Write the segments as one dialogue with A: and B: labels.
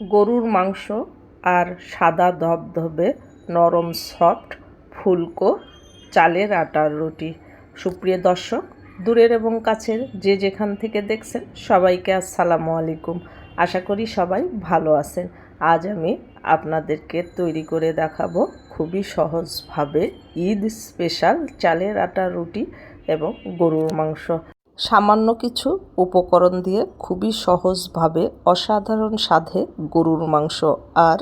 A: গরুর মাংস আর সাদা ধবধবে নরম সফট ফুলকো চালের আটার রুটি। সুপ্রিয় দর্শক, দূরের এবং কাছের যে যেখান থেকে দেখছেন, সবাইকে আসসালামু আলাইকুম। আশা করি সবাই ভালো আছেন। আজ আমি আপনাদেরকে তৈরি করে দেখাবো খুবই সহজভাবে ঈদ স্পেশাল চালের আটার রুটি এবং গরুর মাংস। সামান্য কিছু উপকরণ দিয়ে খুবই সহজভাবে অসাধারণ স্বাদে গরুর মাংস আর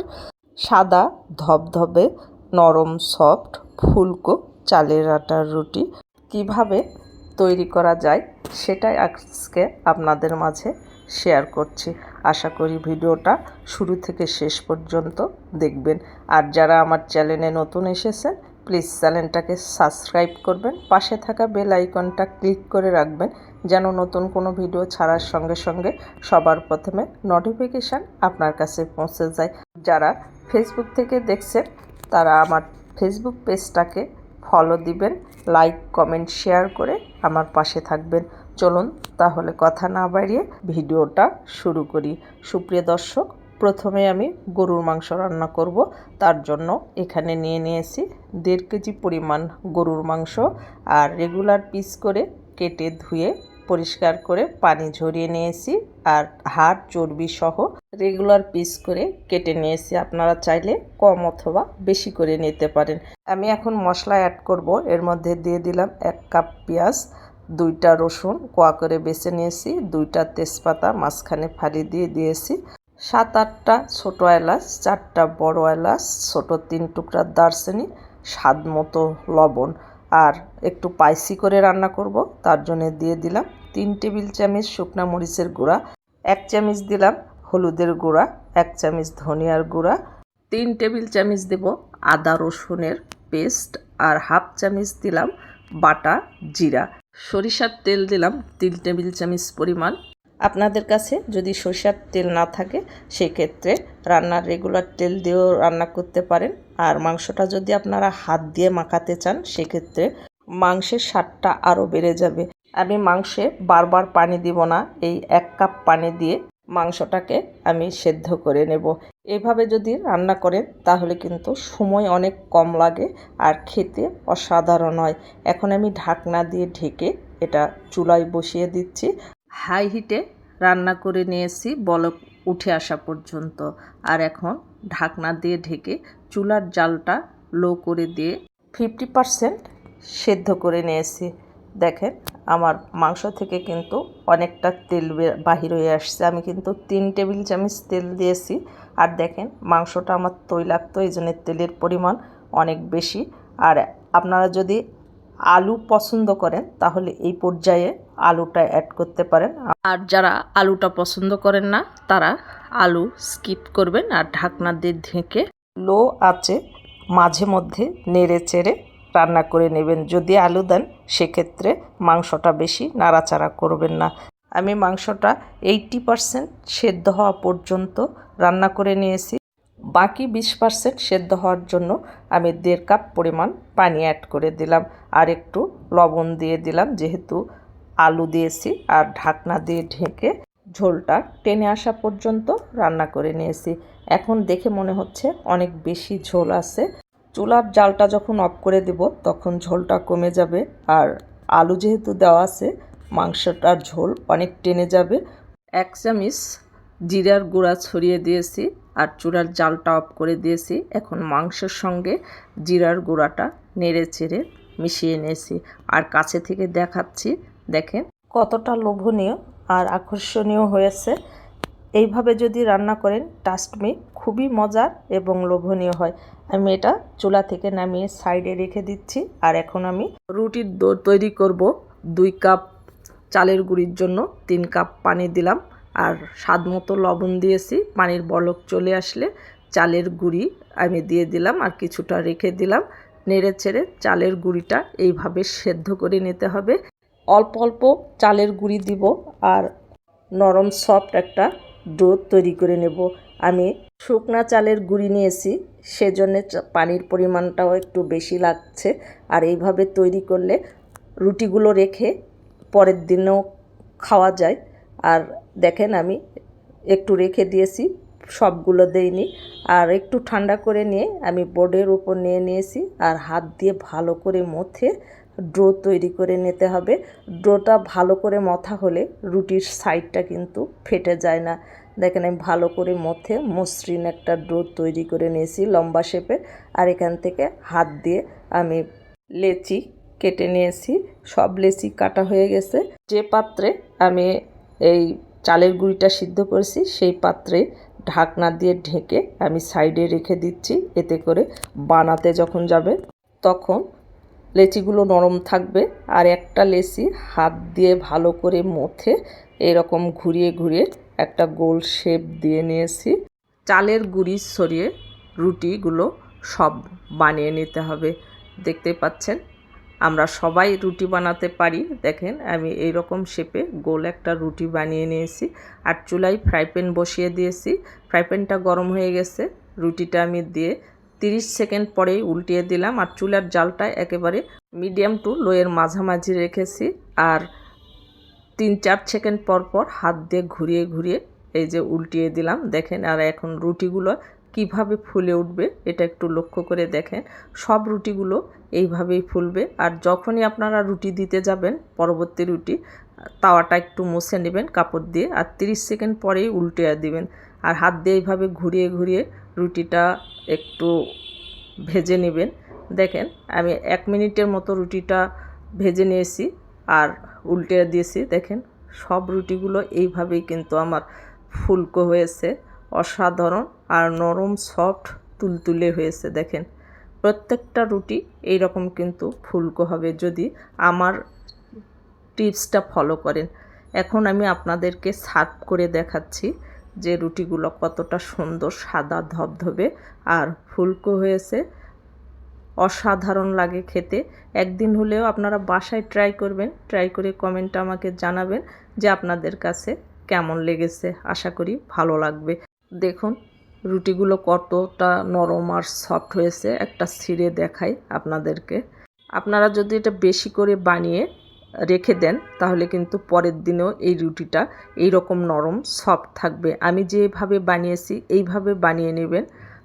A: সাদা ধবধবে নরম সফট ফুলকো চালের আটার রুটি কীভাবে তৈরি করা যায় সেটাই আজকে আপনাদের মাঝে শেয়ার করছি। আশা করি ভিডিওটা শুরু থেকে শেষ পর্যন্ত দেখবেন। আর যারা আমার চ্যানেলে নতুন এসেছেন প্লিজ চ্যানেলটাকে সাবস্ক্রাইব করবেন, পাশে থাকা বেল আইকনটা ক্লিক করে রাখবেন, যেন নতুন কোনো ভিডিও ছাড়ার সঙ্গে সঙ্গে সবার প্রথমে নোটিফিকেশান আপনার কাছে পৌঁছে যায়। যারা ফেসবুক থেকে দেখছেন, তারা আমার ফেসবুক পেজটাকে ফলো দিবেন লাইক কমেন্ট শেয়ার করে আমার পাশে থাকবেন। চলুন তাহলে কথা না বাড়িয়ে ভিডিওটা শুরু করি। সুপ্রিয় দর্শক প্রথমে আমি গরুর মাংস রান্না করব। তার জন্য এখানে নিয়ে নিয়েছি দেড় কেজি পরিমাণ গরুর মাংস আর রেগুলার পিস করে কেটে ধুয়ে পরিষ্কার করে পানি ঝরিয়ে নিয়েছি আর হাড়, চর্বি সহ রেগুলার পিস করে কেটে নিয়েছি। আপনারা চাইলে কম অথবা বেশি করে নিতে পারেন। আমি এখন মশলা অ্যাড করব। এর মধ্যে দিয়ে দিলাম এক কাপ পেঁয়াজ, দুইটা রসুন, কোয়া করে বেছে নিয়েছি, দুইটা তেজপাতা, মাঝখানে ফালি দিয়ে দিয়েছি। সাত আটটা ছোটো এলাচ, চারটা বড় এলাচ, ছোটো তিন টুকরা দারচিনি, স্বাদ মতো লবণ। আর একটু পাইসি করে রান্না করব, তার জন্য দিয়ে দিলাম তিন টেবিল চামচ শুকনা মরিচের গুঁড়া, এক চামচ দিলাম হলুদের গুঁড়া, এক চামচ ধনিয়ার গুঁড়া, তিন টেবিল চামচ দেব আদা রসুনের পেস্ট, আর হাফ চামচ দিলাম বাটা জিরা। সরিষার তেল দিলাম তিন টেবিল চামচ পরিমাণ আপনাদের কাছে যদি সরিষার তেল না থাকে, সেক্ষেত্রে রান্নার রেগুলার তেল দিয়েও রান্না করতে পারেন। আর মাংসটা যদি আপনারা হাত দিয়ে মাখাতে চান, সেক্ষেত্রে মাংসের স্বাদটা আরও বেড়ে যাবে। আমি মাংসে বারবার পানি দিব না, এই এক কাপ পানি দিয়ে মাংসটাকে আমি সেদ্ধ করে নেব। এভাবে যদি রান্না করেন, তাহলে কিন্তু সময় অনেক কম লাগে আর খেতে অসাধারণ হয়। এখন আমি ঢাকনা দিয়ে ঢেকে এটা চুলায় বসিয়ে দিচ্ছি। হাই হিটে রান্না করে নিয়েছি বলক উঠে আসা পর্যন্ত। আর এখন ঢাকনা দিয়ে ঢেকে চুলার জালটা লো করে দিয়ে ফিফটি পারসেন্ট সেদ্ধ করে নিয়েছি। দেখেন, আমার মাংস থেকে কিন্তু অনেকটা তেল বাহির হয়ে আসছে। আমি কিন্তু তিন টেবিল চামচ তেল দিয়েছি। আর দেখেন, মাংসটা আমার তৈলাক্ত, এই জন্য তেলের পরিমাণ অনেক বেশি। আর আপনারা যদি আলু পছন্দ করেন, তাহলে এই পর্যায়ে আলুটা অ্যাড করতে পারেন। আর যারা আলুটা পছন্দ করেন না তারা আলু স্কিপ করবেন আর ঢাকনা দিয়ে ঢেকে লো আছে মাঝে মধ্যে নেড়ে চেড়ে রান্না করে নেবেন। যদি আলু দেন সেক্ষেত্রে মাংসটা বেশি নাড়াচাড়া করবেন না। আমি মাংসটা এইটটি পারসেন্ট সেদ্ধ হওয়া পর্যন্ত রান্না করে নিয়েছি। বাকি বিশ পার্সেন্ট সেদ্ধ হওয়ার জন্য আমি দেড় কাপ পরিমাণ পানি অ্যাড করে দিলাম। আর একটু লবণ দিয়ে দিলাম যেহেতু আলু দিয়েছি আর ঢাকনা দিয়ে ঢেকে ঝোলটা টেনে আসা পর্যন্ত রান্না করে নিয়েছি। এখন দেখে মনে হচ্ছে অনেক বেশি ঝোল আছে। চুলার জালটা যখন অফ করে দেব, তখন ঝোলটা কমে যাবে আর আলু যেহেতু দেওয়া আছে, মাংসটার ঝোল অনেক টেনে যাবে। এক চামিচ জিরার গুঁড়া ছড়িয়ে দিয়েছি আর চুলার জালটা অফ করে দিয়েছি। এখন মাংসের সঙ্গে জিরার গুঁড়াটা নেড়ে চেড়ে মিশিয়ে নিয়েছি। আর কাছে থেকে দেখাচ্ছি দেখেন কতটা লোভনীয় আর আকর্ষণীয় হয়েছে। এইভাবে যদি রান্না করেন টাস্টমি খুবই মজার এবং লোভনীয় হয়। আমি এটা চুলা থেকে নামিয়ে সাইডে রেখে দিচ্ছি আর এখন আমি রুটির দো তৈরি করব দুই কাপ চালের গুঁড়ির জন্য, তিন কাপ পানি দিলাম আর স্বাদ মতো লবণ দিয়েছি। পানির বলক চলে আসলে চালের গুঁড়ি আমি দিয়ে দিলাম আর কিছুটা রেখে দিলাম। নেড়ে ছেড়ে চালের গুঁড়িটা এইভাবে সেদ্ধ করে নিতে হবে। অল্প অল্প চালের গুঁড়ি দিব আর নরম সফট একটা ডো তৈরি করে নেব। আমি শুকনা চালের গুঁড়ি নিয়েছি, সেজন্য পানির পরিমাণটাও একটু বেশি লাগছে। আর এইভাবে তৈরি করলে রুটিগুলো রেখে পরের দিনেও খাওয়া যায়। আর দেখেন আমি একটু রেখে দিয়েছি, সবগুলো দেইনি। আর একটু ঠান্ডা করে নিয়ে আমি বোর্ডের উপর নিয়ে নিয়েছি, আর হাত দিয়ে ভালো করে মথে ড্রো তৈরি করে নিতে হবে। ড্রোটা ভালো করে মথা হলে রুটির সাইডটা কিন্তু ফেটে যায় না। দেখেন আমি ভালো করে মথে মসৃণ একটা ড্রো তৈরি করে নিয়েছি লম্বা শেপে। আর এখান থেকে হাত দিয়ে আমি লেচি কেটে নিয়েছি। সব লেচি কাটা হয়ে গেছে। যে পাত্রে আমি এই চালের গুঁড়িটা সিদ্ধ করেছি, সেই পাত্রে ঢাকনা দিয়ে ঢেকে আমি সাইডে রেখে দিচ্ছি। এতে করে বানাতে যখন যাবে, তখন লেচিগুলো নরম থাকবে আর একটা লেচি হাত দিয়ে ভালো করে মথে এরকম ঘুরিয়ে ঘুরিয়ে একটা গোল শেপ দিয়ে নিয়েছি। চালের গুঁড়ি সরিয়ে রুটিগুলো সব বানিয়ে নিতে হবে। দেখতে পাচ্ছেন? আমরা সবাই রুটি বানাতে পারি। দেখেন, আমি এই রকম শেপে গোল একটা রুটি বানিয়ে নিয়েছি আর চুলায় ফ্রাই প্যান বসিয়ে দিয়েছি। ফ্রাই প্যানটা গরম হয়ে গেছে। রুটিটা আমি দিয়ে তিরিশ সেকেন্ড পরেই উল্টিয়ে দিলাম আর চুলার জালটা একেবারে মিডিয়াম টু লোয়ের মাঝামাঝি রেখেছি আর তিন চার সেকেন্ড পর পর হাত দিয়ে ঘুরিয়ে ঘুরিয়ে এই যে উল্টিয়ে দিলাম। দেখেন আর এখন রুটিগুলো কীভাবে ফুলে উঠবে এটা একটু লক্ষ্য করে দেখেন। সব রুটিগুলো এইভাবেই ফুলবে আর যখনই আপনারা রুটি দিতে যাবেন পরবর্তী রুটি, তাওয়াটা একটু মুছে নেবেন কাপড় দিয়ে আর 30 সেকেন্ড পরেই উল্টে দিবেন। আর হাত দিয়ে এইভাবে ঘুরিয়ে ঘুরিয়ে রুটিটা একটু ভেজে নেবেন। দেখেন, আমি এক মিনিটের মতো রুটিটা ভেজে নিয়েছি আর উল্টে দিয়েছি। দেখেন, সব রুটিগুলো এইভাবেই কিন্তু আমার ফুলকো হয়েছে, অসাধারণ আর নরম, সফট, তুলতুলে হয়েছে। দেখেন, প্রত্যেকটা রুটি এই রকম কিন্তু ফুলকো হবে যদি আমার টিপসটা ফলো করেন। এখন আমি আপনাদেরকে সার্ভ করে দেখাচ্ছি যে রুটিগুলো কতটা সুন্দর সাদা ধবধবে আর ফুলকো হয়েছে। অসাধারণ লাগে খেতে। একদিন হলেও আপনারা বাসায় ট্রাই করবেন। ট্রাই করে কমেন্টটা আমাকে জানাবেন যে আপনাদের কাছে কেমন লেগেছে। আশা করি ভালো লাগবে। দেখুন, রুটিগুলো কতটা নরম আর সফট হয়েছে। একটা ছিঁড়ে দেখাই আপনাদেরকে। আপনারা যদি এটা বেশি করে বানিয়ে রেখে দেন, তাহলে কিন্তু পরের দিনেও এই রুটিটা এই রকম নরম সফট থাকবে। আমি যেভাবে বানিয়েছি, এইভাবে বানিয়ে নেবেন।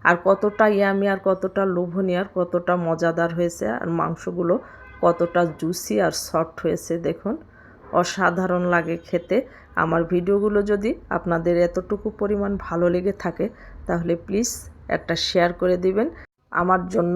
A: আর কতটা ইয়ামি আর কতটা লোভনীয়, আর কতটা মজাদার হয়েছে, আর মাংসগুলো কতটা জুসি আর সফট হয়েছে, দেখুন। অসাধারণ লাগে খেতে। আমার ভিডিওগুলো যদি আপনাদের এতটুকু পরিমাণ ভালো লেগে থাকে, তাহলে প্লিজ একটা শেয়ার করে দিবেন। আমার জন্য